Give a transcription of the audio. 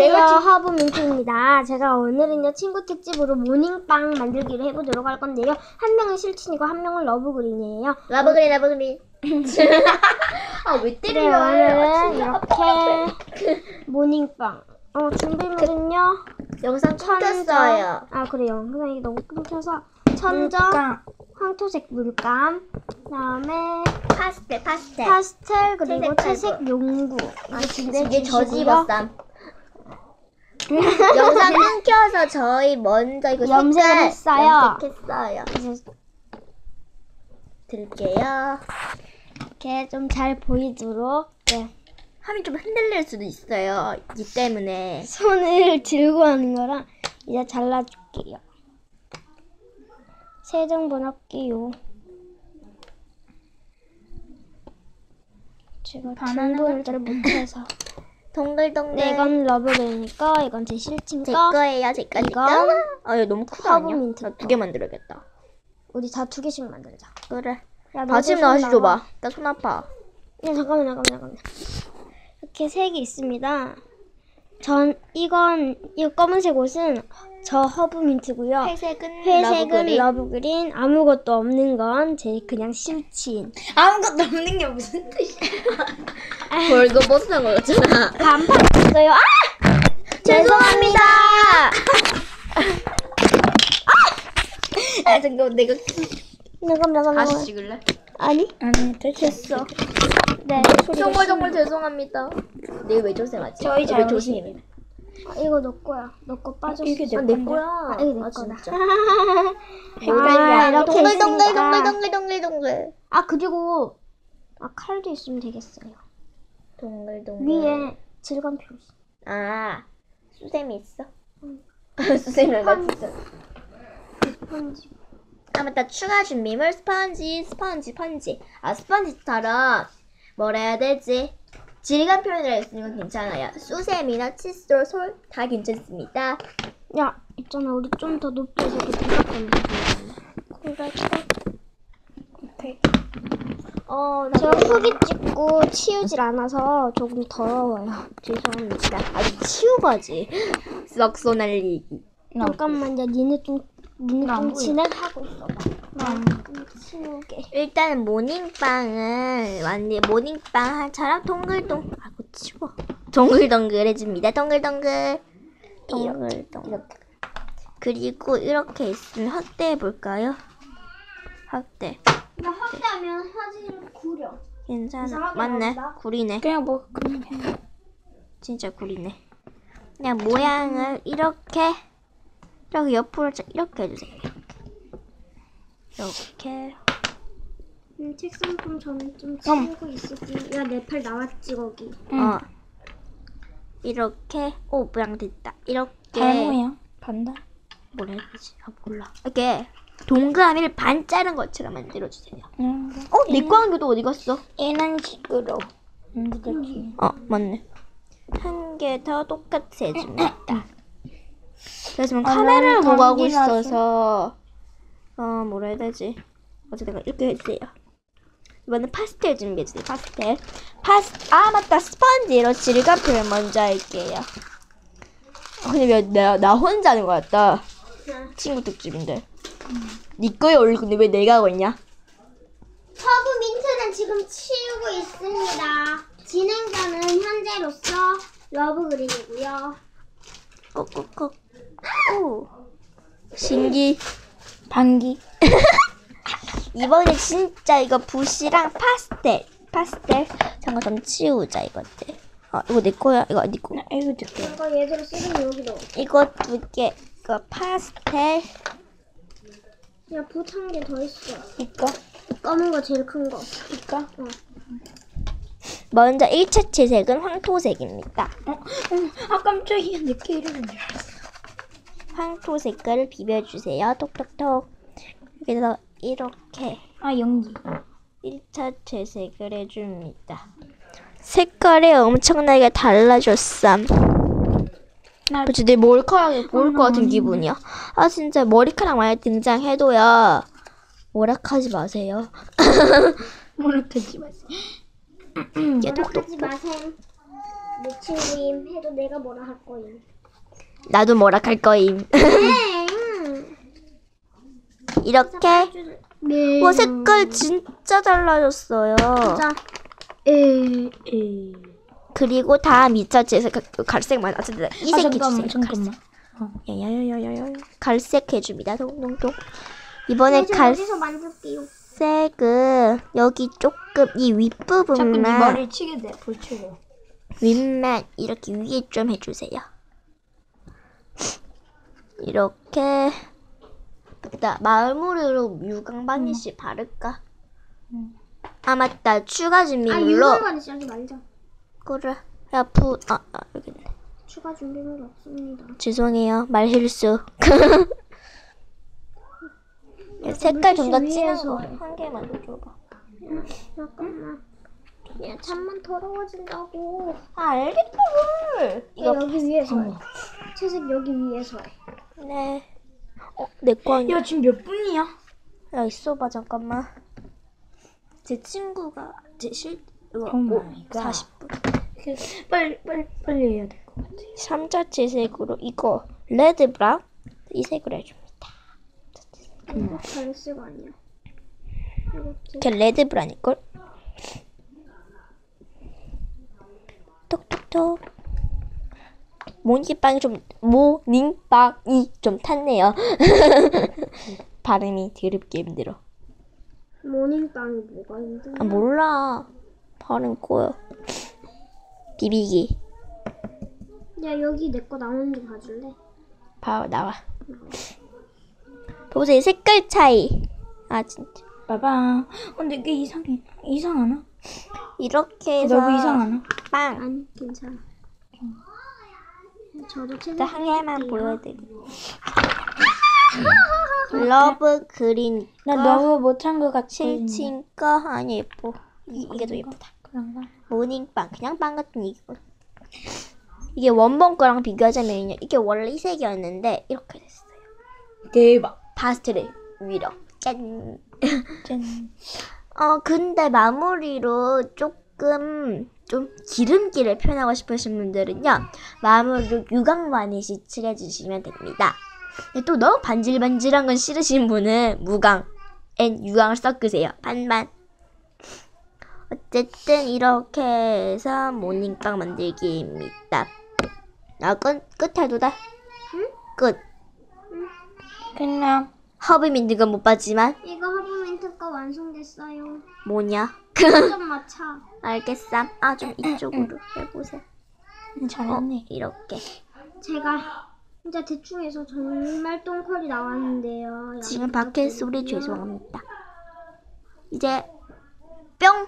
안녕하세요 허브 민트입니다. 제가 오늘은요 친구 특집으로 모닝빵 만들기를 해보도록 할 건데요. 한 명은 실친이고 한 명은 러브그린이에요. 라브그린 라브그린 아왜 네, 때려요 오늘은 이렇게 모닝빵. 어 준비물은요. 영상 끊겼어요 아 그래요. 영상이 너무 끊겨서 천정, 황토색 물감, 그다음에 파스텔 파스텔 파스텔 그리고 채색 채색 용구. 아, 이게 준비해 저 주시고요. 집었쌈 영상 끊겨서 저희 먼저 이거 염색을 했어요. 염색했어요 드릴게요 이렇게 좀 잘 보이도록 네. 화면 좀 흔들릴 수도 있어요 이 때문에 손을 들고 하는 거랑 이제 잘라줄게요. 세정분 할게요. 제가 중분을 잘 못해서. 동글동글 네, 이건 러브베이니까 이건 제 실친 제 거. 거예요 제 거. 이건 아 이거 너무 크다 허브 아니야? 민트 나두개 만들어야겠다 우리 다 두 개씩 만들자. 그래 야, 다시 놔봐. 줘봐 나 손 아파 야, 잠깐만, 잠깐만, 잠깐만. 이렇게 색이 있습니다. 전 이건 이 검은색 옷은 저 허브 민트고요. 회색은 회색은 러브그린. 러브 그린, 아무것도 없는 건 제 그냥 실친. 아무것도 없는 게 무슨 뜻이야? 벌거 벗어난 거였잖아 간판 있어요. 아! 죄송합니다 아 잠깐 내가 잠깐 잠깐 다시. 찍을래? 아니 아니 됐어. 네 정말 정말 죄송합니다 내왜 조심하지? 저희 왜 잘못이에요. 조심해? 아, 이거 너 거야. 너 거 빠졌어. 이게 내 아, 내? 거야 아, 이거 내 아, 거다. 진짜 아, 이렇게 동글 동글 있으니까. 동글 동글 동글 동글 아 그리고 아 칼도 있으면 되겠어요. 동글 동글 위에 질감 표시. 아 수세미 있어? 수세미랑 나 진짜 편지. 아 맞다 추가 준비물 스펀지 스펀지 펀지 아 스펀지처럼 뭐라 해야 되지 질감 표현을 했으면 괜찮아요 수세미나 칫솔 솔 다 괜찮습니다 야 있잖아 우리 좀 더 높게 해서 그 부탁하면 돼. 오케이 어 나 제가 후기 찍고 치우질 않아서 조금 더러워요. 죄송합니다. 아주 치우가지 썩소 날리기 잠깐만, 야, 니네 좀, 니네 좀. 진행하고 있어봐. 좀 치우게. 일단 모닝빵을 완전 모닝빵처럼 동글동 아고 치워 동글동글해줍니다 동글동글 동글동글 그리고 이렇게 있으면 확대해 볼까요? 확대 나 확대하면 사진을 구려. 괜찮아 맞네 나온다. 구리네 그냥 뭐 그냥 해. 진짜 구리네 그냥 모양을 이렇게 이렇게 옆으로 자- 이렇게 해주세요 이렇게 음, 책상 좀 저는 좀 치우고 있을게. 야, 내 팔 나왔지, 거기. 응. 어 이렇게 오 모양 됐다 이렇게 달 모양 반다. 뭐라 해야 되지? 아 몰라. 이렇게 동그라미를 반 자른 것처럼 만들어 주세요. 그냥 어, 내 광교도 어디 갔어? 이런 식으로 만들지. 어, 맞네. 한 개 더 똑같이 해줍니다. 그래서 아, 카메라를 보고 하고 감기. 있어서 어 뭐라 해야 되지? 어제 내가 이렇게 해주세요. 이번엔 파스텔 준비해주세요. 파스텔. 파스 아 맞다 스펀지로 질감표를 먼저 할게요. 아, 근데 왜 나, 나 혼자 하는 거 같다. 친구 특집인데. 네 거에 올리 근데 왜 내가 하고 있냐? 허브 민트는 지금 치우고 있습니다. 진행자는 현재로서 러브 그린이고요. kokkok콕. 오. 신기. 반기. 이번에 진짜 이거 붓이랑 파스텔. 파스텔. 잠깐 좀 치우자 이것들. 아 이거 내 거야. 이거 네 거. 나 이거 줄게. 이거 얘들을 쓰면 여기 넣어. 이거 두 개. 이거 파스텔. 야, 붓한 개 더 있어. 이거 검은 거 제일 큰 거. 이거. 먼저 1차 채색은 황토색입니다. 어, 어, 아 깜짝이야 내게 이러는 줄 알았어. 황토 색깔을 비벼주세요. 톡톡톡. 그래서 이렇게 아 연기. 1차 채색을 해줍니다. 색깔이 엄청나게 달라졌삼. 나 그치, 내 머리카락이 보일 것 같은 기분이야. 아, 진짜 머리카락 많이 등장해도야. 오락하지 마세요. 뭐라 하지 마세요. 얘 하지 마셈. 내 친구임 해도 내가 뭐라 할 거임. 나도 뭐라 할 거임. 이렇게 네. 와 색깔 진짜 달라졌어요. 자, 에, 에. 그리고 다음 2차 재색 갈색만 어쨌든 아 이색 잠깐만 해주세요. 잠깐만. 어. 야야야야야 갈색 해줍니다. 동동동. 이번에. 갈색은 여기 조금 이 자꾸 네 윗부분만 머리를 치게 돼 볼치고. 윗만 이렇게 위에 좀 해주세요. 이렇게 나 마을무리로 유광 바니쉬 바를까? 아 맞다 추가 아, 준비물로 유명한 시작이 말자. 그래 야 부 아, 아 여기 있네. 추가 준비물 없습니다. 죄송해요 말 실수. 야, 색깔 좀더 진한 위에서. 거한 개만 더 줘봐. 잠깐만. 야, 잠만 더러워진다고. 아 알겠다고. 이거 이거 여기 위에서 해. 채색 여기 위에서 해. 네. 어 내거 아니야. 야 지금 몇 분이야? 야 있어봐 잠깐만 제 친구가 제실 오 마이 갓. 40분 빨리 빨리 빨리 해야 될 것 같아. 삼자채색으로 이거 레드 브라운 이 색으로 해줍니다 이거 갈색 아니야. 이렇게. 이렇게 레드 브라운일걸 톡톡톡 모닝빵이 좀 모닝빵이 좀 탔네요 발음이 더럽게 힘들어 모닝빵이 뭐가 힘드냐? 아 몰라 발음 꼬여 비비기 야, 여기 내 거 나오는지 봐줄래? 봐 나와. 보세요 색깔 차이. 아 진짜 봐봐. 어, 근데 이게 이상해. 이상하나? 이렇게 해서 너무 이상하나? 빵. 아니, 괜찮아. 저도 일단 한 개만 보여드릴게요. 러브 그린 나 거, 너무 못한 것 같아. 칠친 거 아니 예뻐. 이, 이게 더 예쁘다. 그런가? 모닝빵 그냥 빵 같은 이거. 이게 원본 거랑 비교하자면요. 이게 원래 이 색이었는데 이렇게 됐어요. 대박. 파스텔 위로 짠. 짠. 어, 근데 마무리로 조금 좀 기름기를 표현하고 싶으신 분들은요, 마무리로 유광 바니시 칠해주시면 됩니다. 또 너무 반질반질한 건 싫으신 분은 무광, 앤 유광을 섞으세요. 반반. 어쨌든 이렇게 해서 모닝빵 만들기입니다. 아, 끝, 끝 해도 돼? 끝. 그냥 허브 민든 건 못 봤지만, 이거 허브 거 완성됐어요. 뭐냐? 좀 맞춰. 알겠어. 아, 좀 이쪽으로 해보세요. 어, 잘했네. 이렇게. 제가 진짜 대충 해서 정말 똥컬이 나왔는데요. 지금 밖에 소리 죄송합니다. 이제 뿅